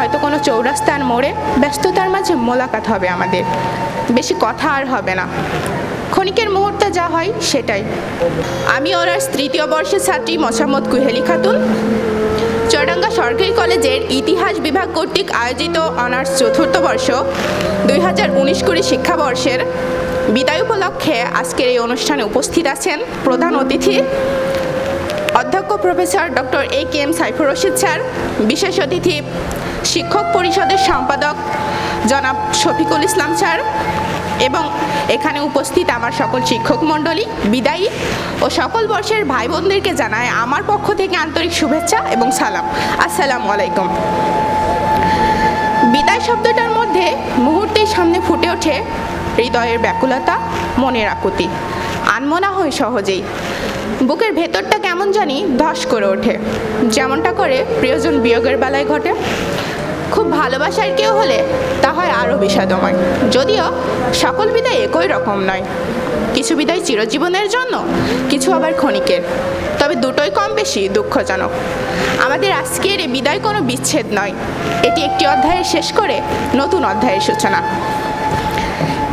হয়তো কোনো চৌরাস্তার মোড়ে ব্যস্ততার মাঝে মোলাকাত হবে আমাদের। বেশি কথা আর হবে না। ক্ষণিকের মুহূর্তে যা হয় সেটাই। আমি ওনার তৃতীয় বর্ষের ছাত্রী মোসাম্মদ কুহেলি খাতুন। চুয়াডাঙ্গা সরকারি কলেজের ইতিহাস বিভাগ কর্তৃক আয়োজিত অনার্স চতুর্থ বর্ষ দুই হাজার উনিশ কুড়ি শিক্ষাবর্ষের বিদায় উপলক্ষে আজকের এই অনুষ্ঠানে উপস্থিত আছেন প্রধান অতিথি অধ্যক্ষ professor doctor A K M Saifur Rashid sir, বিশেষ অতিথি শিক্ষক পরিষদের সম্পাদক জনাব শফিকুল ইসলাম স্যার এবং এখানে উপস্থিত আমার সকল শিক্ষক মণ্ডলী, বিদায়ী ও সকল বর্ষের ভাই বোনদেরকে জানায় আমার পক্ষ থেকে আন্তরিক শুভেচ্ছা এবং সালাম। আসসালামু আলাইকুম। বিদায় শব্দটার মধ্যে মুহূর্তেই সামনে ফুটে ওঠে হৃদয়ের ব্যাকুলতা, মনের আকুতি। আনমনা হয় সহজেই। বুকের ভেতরটা কেমন জানি ধস করে ওঠে। যেমনটা করে প্রিয়জন বিয়োগের বেলায় ঘটে। খুব ভালোবাসার কেউ হলে তা হয় আরও বিষাদময়। যদিও সকল বিদায় একই রকম নয়। কিছু বিদায় চিরজীবনের জন্য, কিছু আবার ক্ষণিকের। তবে দুটোই কম বেশি দুঃখজনক। আমাদের আজকের এই বিদায় কোনো বিচ্ছেদ নয়। এটি একটি অধ্যায়ের শেষ করে নতুন অধ্যায়ের সূচনা।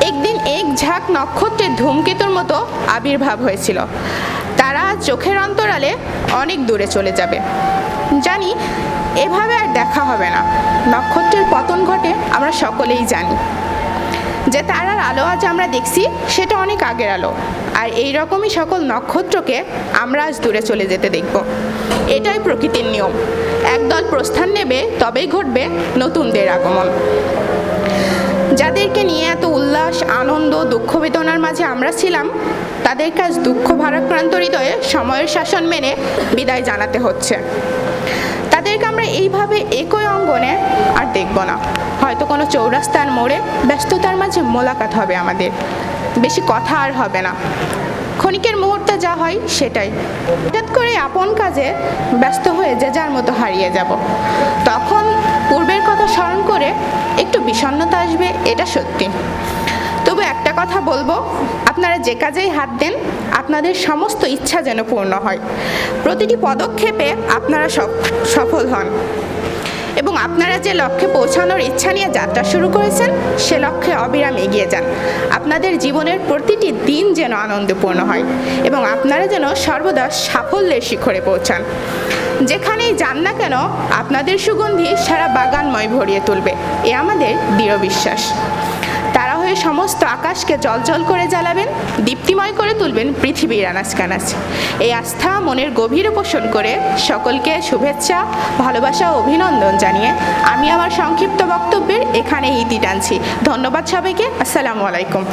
একদিন এক ঝাঁক নক্ষত্রের ধূমকেতুর মতো আবির্ভাব হয়েছিল। তারা চোখের অন্তরালে অনেক দূরে চলে যাবে। জানি এভাবে আর দেখা হবে না। নক্ষত্রের পতন ঘটে আমরা সকলেই জানি। যে তারার আলো আজ আমরা দেখছি, সেটা অনেক আগের আলো। আর এই রকমই সকল নক্ষত্রকে আমরা আজ দূরে চলে যেতে দেখব। এটাই প্রকৃতির নিয়ম। একদল প্রস্থান নেবে, তবেই ঘটবে নতুনদের আগমন। যাদেরকে নিয়ে এত উল্লাস, আনন্দ, দুঃখ বেদনার মাঝে আমরা ছিলাম তাদের কাজ দুঃখ ভারাক্রান্ত হৃদয়ে সময়ের শাসন মেনে বিদায় জানাতে হচ্ছে। তাদেরকে আমরা এইভাবে একই অঙ্গনে আর দেখব না। হয়তো কোনো চৌরাস্তার মোড়ে ব্যস্ততার মাঝে মোলাকাত হবে আমাদের। বেশি কথা আর হবে না। ক্ষণিকের মুহূর্তে যা হয় সেটাই। হঠাৎ করে আপন কাজে ব্যস্ত হয়ে যে যার মতো হারিয়ে যাব। তখন পূর্বের কথা স্মরণ করে একটু বিষণ্ণতা আসবে, এটা সত্যি। একটা কথা বলব। আপনারা যে কাজেই হাত দেন, আপনাদের সমস্ত ইচ্ছা যেন পূর্ণ হয়। প্রতিটি পদক্ষেপে আপনারা সফল হন। এবং আপনারা যে লক্ষ্যে পৌঁছানোর ইচ্ছা নিয়ে যাত্রা শুরু করেছেন, সে লক্ষ্যে অবিরাম এগিয়ে যান। আপনাদের জীবনের প্রতিটি দিন যেন আনন্দপূর্ণ হয় এবং আপনারা যেন সর্বদা সাফল্যের শিখরে পৌঁছান। যেখানেই যান না কেন, আপনাদের সুগন্ধি সারা বাগানময় ভরিয়ে তুলবে। এ আমাদের দৃঢ় বিশ্বাস। হয়ে সমস্ত আকাশকে জলজল করে জ্বালাবেন, দীপ্তিময় করে তুলবেন পৃথিবীর আনাজ কানাজ এই আস্থা মনের গভীরে পোষণ করে সকলকে শুভেচ্ছা, ভালোবাসা ও অভিনন্দন জানিয়ে আমি আমার সংক্ষিপ্ত বক্তব্যের এখানে ইতি টানছি। ধন্যবাদ সবাইকে। আসসালামু আলাইকুম।